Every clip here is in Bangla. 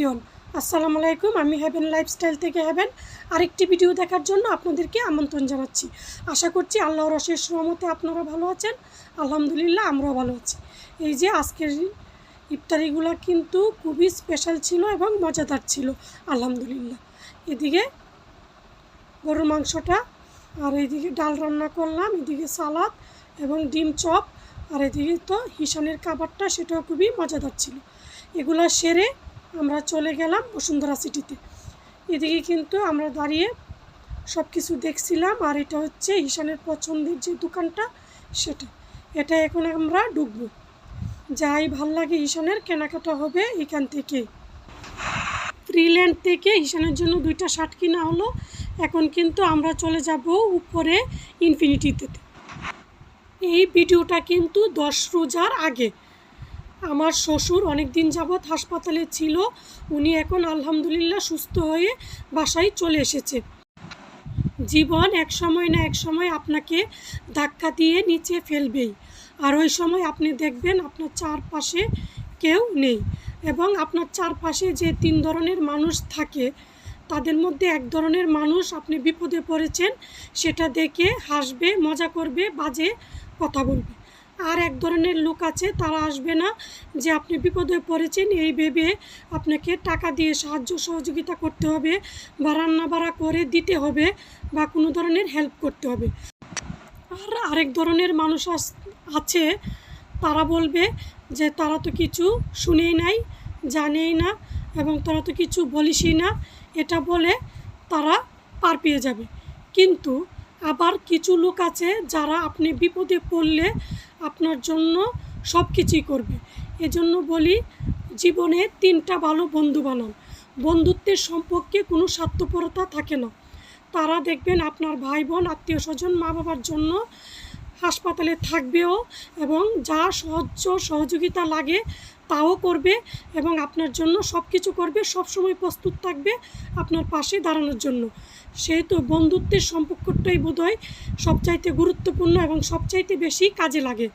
এভরিওন আসসালামু আলাইকুম, আমি হ্যাভেন লাইফস্টাইল থেকে হ্যাভেন আরেকটি ভিডিও দেখার জন্য আপনাদেরকে আমন্ত্রণ জানাচ্ছি। আশা করছি আল্লাহর অশেষ রহমতে আপনারা ভালো আছেন। আলহামদুলিল্লাহ, আমরাও ভালো আছি। এই যে আজকের ইফতারিগুলো কিন্তু খুবই স্পেশাল ছিল এবং মজাদার ছিল। আলহামদুলিল্লাহ। এদিকে গরুর মাংসটা, আর এইদিকে ডাল রান্না করলাম, এদিকে সালাদ এবং ডিম চপ, আর এদিকে তো হিসানের খাবারটা, সেটাও খুবই মজাদার ছিল। এগুলো সেরে আমরা চলে গেলাম বসুন্ধরা সিটিতে। এদিকে কিন্তু আমরা দাঁড়িয়ে সব কিছু দেখছিলাম আর এটা হচ্ছে ঈশানের পছন্দের যে দোকানটা, সেটা। এটা এখন আমরা ঢুকবো। যাই ভালো লাগে ঈশানের, কেনাকাটা হবে এখান থেকে। ফ্রিল্যান্ড থেকে ঈশানের জন্য দুইটা শার্ট কিনা হলো, এখন কিন্তু আমরা চলে যাব উপরে ইনফিনিটিতে এই ভিডিওটা কিন্তু দশ রোজার আগে। আমার শ্বশুর অনেক দিন যাবৎ হাসপাতালে ছিল। উনি এখন আলহামদুলিল্লাহ সুস্থ হয়ে বাসায় চলে এসেছে। জীবন এক সময় না এক সময় আপনাকে ধাক্কা দিয়ে নিচে ফেলবেই। আর ওই সময় আপনি দেখবেন আপনার চারপাশে কেউ নেই এবং আপনার চারপাশে যে তিন ধরনের মানুষ থাকে, তাদের মধ্যে এক ধরনের মানুষ আপনি বিপদে পড়েছেন, সেটা দেখে হাসবে, মজা করবে, বাজে কথা বলবে। আর এক ধরনের লোক আছে, তারা আসবে না যে আপনি বিপদে পড়েছেন, এই ভেবে আপনাকে টাকা দিয়ে সাহায্য সহযোগিতা করতে হবে বা রান্না বাড়া করে দিতে হবে বা কোনো ধরনের হেল্প করতে হবে। আর আরেক ধরনের মানুষ আছে, তারা বলবে যে তারা তো কিছু শুনেই নাই, জানেই না এবং তারা তো কিছু বলিসই না, এটা বলে তারা পার পেয়ে যাবে। কিন্তু আবার কিছু লোক আছে যারা আপনি বিপদে পড়লে আপনার জন্য সব কিছুই করবে। এজন্য বলি, জীবনে তিনটা ভালো বন্ধু বানান। বন্ধুত্বের সম্পর্কে কোনো স্বার্থপরতা থাকে না। তারা দেখবেন আপনার ভাই বোন আত্মীয় স্বজন মা বাবার জন্য হাসপাতালে থাকবেও এবং যা সহ্য সহযোগিতা লাগে তাও করবে এবং আপনার জন্য সব কিছু করবে সব সময় প্রস্তুত থাকবে আপনার পাশে দাঁড়ানোর জন্য। সেহেতু বন্ধুত্বের সম্পর্কটাই বোধহয় সবচাইতে গুরুত্বপূর্ণ এবং সবচাইতে বেশি কাজে লাগে।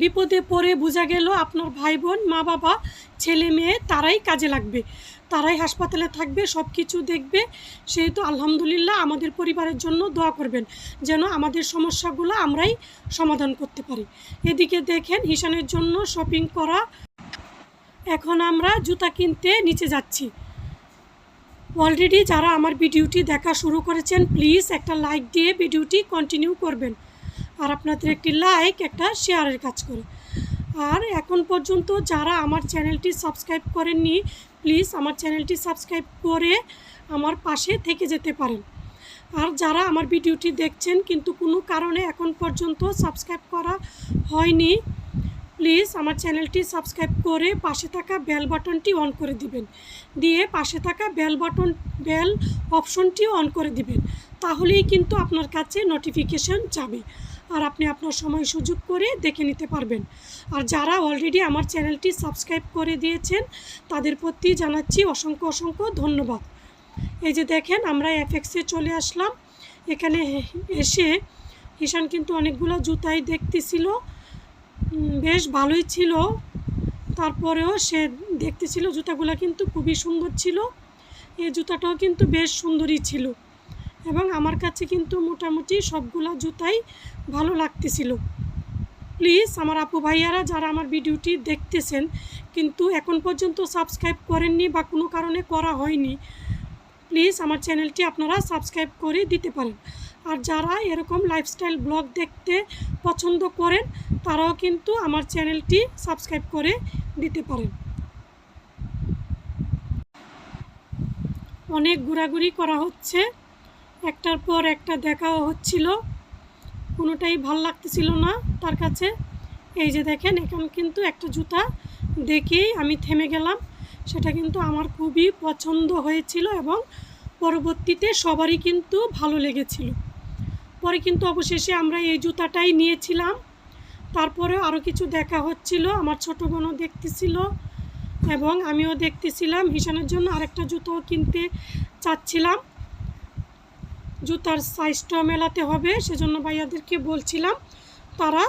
বিপদে পড়ে বোঝা গেল আপনার ভাই বোন মা বাবা ছেলে মেয়ে, তারাই কাজে লাগবে। তারাই হাসপাতালে থাকবে সব কিছু দেখবে। সেহেতু আলহামদুলিল্লাহ আমাদের পরিবারের জন্য দোয়া করবেন যেন আমাদের সমস্যাগুলো আমরাই সমাধান করতে পারি। এদিকে দেখেন হিসানের জন্য শপিং করা এখন আমরা জুতা কিনতে নিচে যাচ্ছি। অলরেডি যারা আমার ভিডিওটি দেখা শুরু করেছেন প্লিজ একটা লাইক দিয়ে ভিডিওটি কন্টিনিউ করবেন। আর আপনাদের একটি লাইক একটা শেয়ারের কাজ করে। আর এখন পর্যন্ত যারা আমার চ্যানেলটি সাবস্ক্রাইব করেননি প্লিজ আমার চ্যানেলটি সাবস্ক্রাইব করে আমার পাশে থেকে যেতে পারেন। আর যারা আমার ভিডিওটি দেখছেন, কিন্তু কোনো কারণে এখন পর্যন্ত সাবস্ক্রাইব করা হয়নি প্লিজ আমার চ্যানেলটি সাবস্ক্রাইব করে পাশে থাকা বেল বাটনটি অন করে দিবেন। দিয়ে পাশে থাকা বেল বাটন, বেল অপশনটিও অন করে দিবেন। তাহলেই কিন্তু আপনার কাছে নোটিফিকেশন যাবে আর আপনি আপনার সময় সুযোগ করে দেখে নিতে পারবেন। আর যারা অলরেডি আমার চ্যানেলটি সাবস্ক্রাইব করে দিয়েছেন, তাদের প্রতি জানাচ্ছি অসংখ্য অসংখ্য ধন্যবাদ। এই যে দেখেন, আমরা এফএক্সে চলে আসলাম। এখানে এসে ঈশান কিন্তু অনেকগুলো জুতাই দেখতেছিল। বেশ ভালোই ছিল। তারপরেও সে দেখতেছিল জুতাগুলো কিন্তু খুবই সুন্দর ছিল। এই জুতাটাও কিন্তু বেশ সুন্দরই ছিল এবং আমার কাছে কিন্তু মোটামুটি সবগুলা জুতাই ভালো লাগতেছিল। প্লিজ আমার আপু ভাইয়ারা যারা আমার ভিডিওটি দেখতেছেন কিন্তু এখন পর্যন্ত সাবস্ক্রাইব করেননি বা কোনো কারণে করা হয়নি, প্লিজ আমার চ্যানেলটি আপনারা সাবস্ক্রাইব করে দিতে পারেন। আর যারা এরকম লাইফস্টাইল ব্লগ দেখতে পছন্দ করেন, তারাও কিন্তু আমার চ্যানেলটি সাবস্ক্রাইব করে দিতে পারেন। অনেক ঘোরাঘুরি করা হচ্ছে, একটার পর একটা দেখাও হচ্ছিল, কোনোটাই ভালো লাগতেছিল না তার কাছে। এই যে দেখেন, এখন কিন্তু একটা জুতা দেখেই আমি থেমে গেলাম, সেটা কিন্তু আমার খুবই পছন্দ হয়েছিল এবং পরবর্তীতে সবারই কিন্তু ভালো লেগেছিল। পরে কিন্তু অবশেষে আমরা এই জুতাটাই নিয়েছিলাম। তারপরে আরও কিছু দেখা হচ্ছিল, আমার ছোটো বোনও দেখতেছিল এবং আমিও দেখতেছিলাম। হিসানের জন্য আরেকটা জুতোও কিনতে চাচ্ছিলাম। জুতার সাইজটা মেলাতে হবে, সেজন্য ভাইয়াদেরকে বলছিলাম, তারা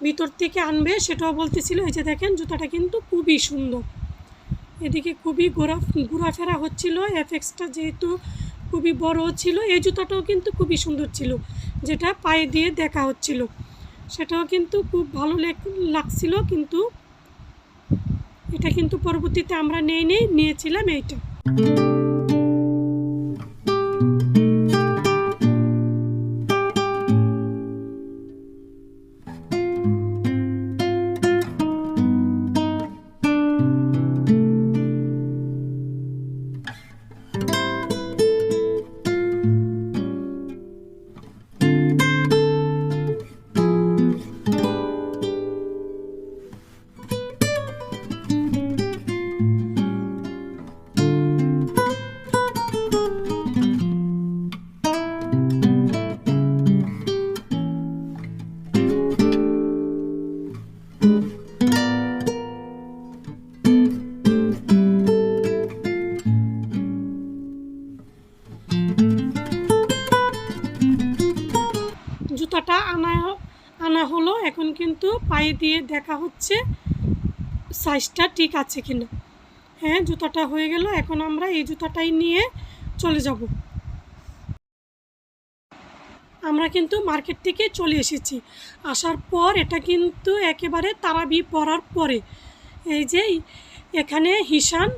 ভিতর থেকে আনবে। সেটাও বলতেছিল, এই যে দেখেন, জুতাটা কিন্তু খুবই সুন্দর। এদিকে খুবই ঘোরা, ঘোরাফেরা হচ্ছিল। এফেক্সটা যেহেতু খুবই বড় ছিল। এই জুতাটাও কিন্তু খুবই সুন্দর ছিল, যেটা পায়ে দিয়ে দেখা হচ্ছিল। সেটাও কিন্তু খুব ভালো লেগ- লাগছিল, কিন্তু এটা কিন্তু পরবর্তীতে আমরা নেই নেই, নিয়েছিলাম এইটা। কিন্তু পায়ে দিয়ে দেখা হচ্ছে সাইজটা ঠিক আছে কিনা। হ্যাঁ জুতাটা হয়ে গেল, এখন আমরা এই জুতাটাই নিয়ে চলে যাব। আমরা কিন্তু মার্কেট থেকে চলে এসেছি। আসার পর এটা কিন্তু একেবারে তারাবি পরার পরে। এই যে এখানে হিসান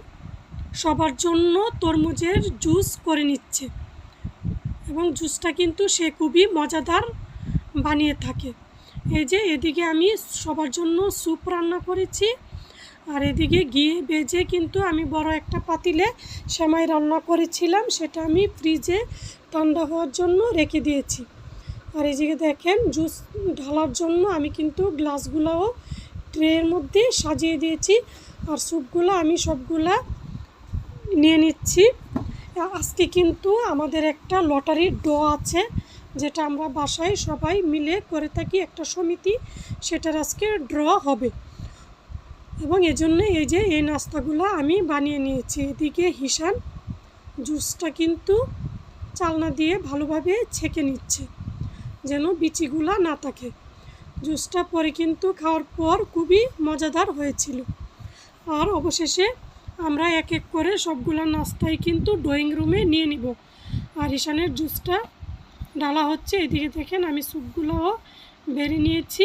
সবার জন্য তরমুজের জুস করে নিচ্ছে। এবং জুসটা কিন্তু সে খুবই মজাদার বানিয়ে থাকে। এই যে এদিকে আমি সবার জন্য স্যুপ রান্না করেছি। আর এদিকে গিয়ে বেজে কিন্তু আমি বড় একটা পাতিলে সেমাই রান্না করেছিলাম, সেটা আমি ফ্রিজে ঠান্ডা হওয়ার জন্য রেখে দিয়েছি। আর এদিকে দেখেন জুস ঢালার জন্য আমি কিন্তু গ্লাসগুলোও ট্রের মধ্যে সাজিয়ে দিয়েছি আর স্যুপগুলো আমি সবগুলা নিয়ে নিচ্ছি। আজকে কিন্তু আমাদের একটা লটারির ড আছে যেটা আমরা বাসায় সবাই মিলে করে থাকি একটা সমিতি, সেটার আজকে ড্র হবে। এবং এজন্য এই যে এই নাস্তাগুলো আমি বানিয়ে নিয়েছি। এদিকে হিসান জুসটা কিন্তু চালনা দিয়ে ভালোভাবে ছেঁকে নিচ্ছে, যেন বিচিগুলা না থাকে। জুসটা পরে কিন্তু খাওয়ার পর খুবই মজাদার হয়েছিল। আর অবশেষে আমরা এক এক করে সবগুলো নাস্তাই কিন্তু ড্রয়িং রুমে নিয়ে নিব। আর ঈশানের জুসটা ডালা হচ্ছে, এদিকে দেখেন আমি স্যুপগুলোও বেড়ে নিয়েছি।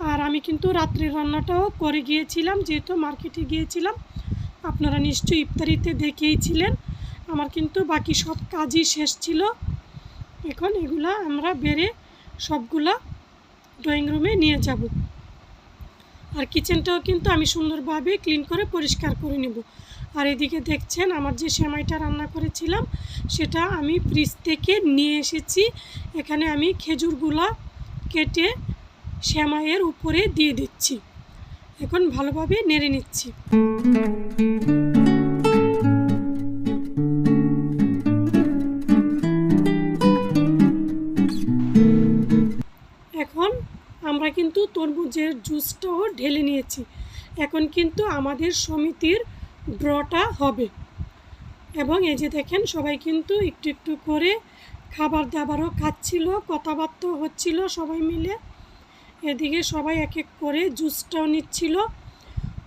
আর আমি কিন্তু রাত্রির রান্নাটাও করে গিয়েছিলাম, যেহেতু মার্কেটে গিয়েছিলাম। আপনারা নিশ্চয়ই ইফতারিতে দেখেইছিলেন। আমার কিন্তু বাকি সব কাজই শেষ ছিল। এখন এগুলা আমরা বেড়ে সবগুলা ড্রয়িং রুমে নিয়ে যাব। আর কিচেনটাও কিন্তু আমি সুন্দরভাবে ক্লিন করে পরিষ্কার করে নেব। আর এদিকে দেখছেন আমার যে সেমাইটা রান্না করেছিলাম, সেটা আমি ফ্রিজ থেকে নিয়ে এসেছি। এখানে আমি খেজুরগুলা কেটে সেমাইয়ের উপরে দিয়ে দিচ্ছি। এখন ভালোভাবে নেড়ে নিচ্ছি। এখন আমরা কিন্তু তরমুজের জুসটাও ঢেলে নিয়েছি। এখন কিন্তু আমাদের সমিতির ড্রটা হবে। এবং এই যে দেখেন, সবাই কিন্তু একটু একটু করে খাবার দাবারও খাচ্ছিল, কথাবার্তা হচ্ছিল সবাই মিলে। এদিকে সবাই এক এক করে জুসটাও নিচ্ছিল।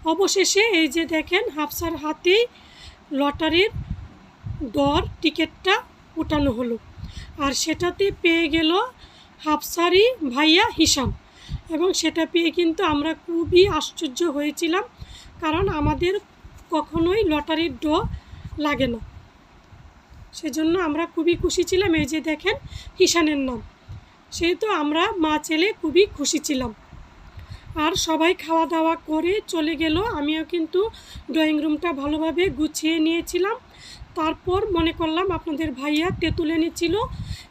অবশেষে এই যে দেখেন, হাফসার হাতেই লটারির দর, টিকিটটা উঠানো হলো। আর সেটাতে পেয়ে গেল হাফসারি ভাইয়া হিসাম। এবং সেটা পেয়ে কিন্তু আমরা খুবই আশ্চর্য হয়েছিলাম, কারণ আমাদের কখনোই লটারির ড লাগে না। সেজন্য আমরা খুবই খুশি ছিলাম, এই যে দেখেন হিসানের নাম। সেহেতু আমরা মা ছেলে খুবই খুশি ছিলাম। আর সবাই খাওয়া দাওয়া করে চলে গেল। আমিও কিন্তু ড্রয়িং রুমটা ভালোভাবে গুছিয়ে নিয়েছিলাম। তারপর মনে করলাম আপনাদের ভাইয়া তেঁতুল এনেছিল।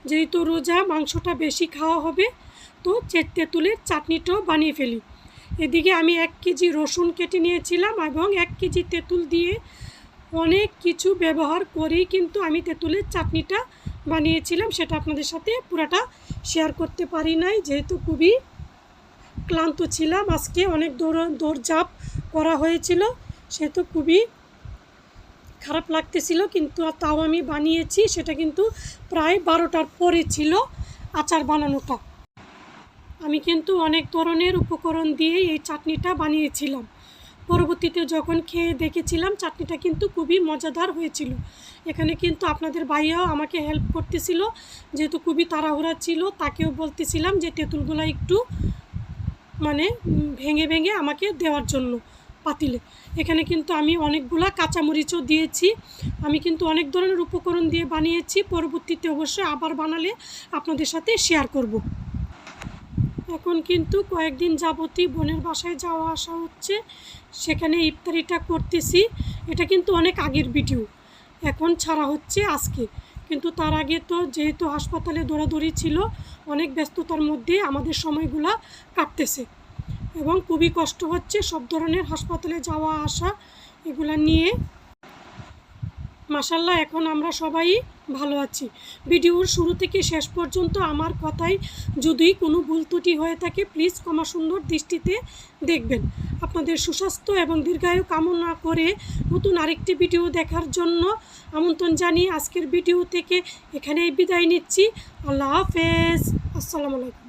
যেহেতু রোজা মাংসটা বেশি খাওয়া হবে, তো তেঁতুলের চাটনিটাও বানিয়ে ফেলি। এদিকে আমি এক কেজি রসুন কেটে নিয়েছিলাম এবং এক কেজি তেঁতুল দিয়ে অনেক কিছু ব্যবহার করেই কিন্তু আমি তেঁতুলের চাটনিটা বানিয়েছিলাম। সেটা আপনাদের সাথে পুরাটা শেয়ার করতে পারি নাই, যেহেতু খুবই ক্লান্ত ছিলাম। আজকে অনেক দৌড়, দৌড়ঝাঁপ করা হয়েছিল, সেহেতু খুবই খারাপ লাগতেছিল, কিন্তু তাও আমি বানিয়েছি। সেটা কিন্তু প্রায় বারোটার পরে ছিল আচার বানানোটা। আমি কিন্তু অনেক ধরনের উপকরণ দিয়ে এই চাটনিটা বানিয়েছিলাম। পরবর্তীতে যখন খেয়ে দেখেছিলাম, চাটনিটা কিন্তু খুবই মজাদার হয়েছিল। এখানে কিন্তু আপনাদের ভাইয়াও আমাকে হেল্প করতেছিল, যেহেতু খুবই তাড়াহুড়া ছিল, তাকেও বলতেছিলাম যে তেঁতুলগুলো একটু মানে ভেঙে ভেঙে আমাকে দেওয়ার জন্য পাতিলে। এখানে কিন্তু আমি অনেকগুলা কাঁচামরিচও দিয়েছি। আমি কিন্তু অনেক ধরনের উপকরণ দিয়ে বানিয়েছি। পরবর্তীতে অবশ্যই আবার বানালে আপনাদের সাথে শেয়ার করব। এখন কিন্তু কয়েকদিন যাবতই বোনের বাসায় যাওয়া আসা হচ্ছে। সেখানে ইফতারিটা করতেছি। এটা কিন্তু অনেক আগের ভিডিও এখন ছাড়া হচ্ছে আজকে। কিন্তু তার আগে তো যেহেতু হাসপাতালে দৌড়াদৌড়ি ছিল, অনেক ব্যস্ততার মধ্যে আমাদের সময়গুলা কাটতেছে। এবং খুবই কষ্ট হচ্ছে সব ধরনের হাসপাতালে যাওয়া আসা, এগুলা নিয়ে মাসাল্লাহ এখন আমরা সবাই ভালো আছি। ভিডিওর শুরু থেকে শেষ পর্যন্ত আমার কথায় যদি কোনো ভুল ত্রুটি হয়ে থাকে প্লিজ ক্ষমা সুন্দর দৃষ্টিতে দেখবেন। আপনাদের সুস্বাস্থ্য এবং দীর্ঘায়ু কামনা করে নতুন আরেকটি ভিডিও দেখার জন্য আমন্ত্রণ জানিয়ে আজকের ভিডিও থেকে এখানেই বিদায় নিচ্ছি। আল্লাহ হাফেজ। আসসালামু আলাইকুম।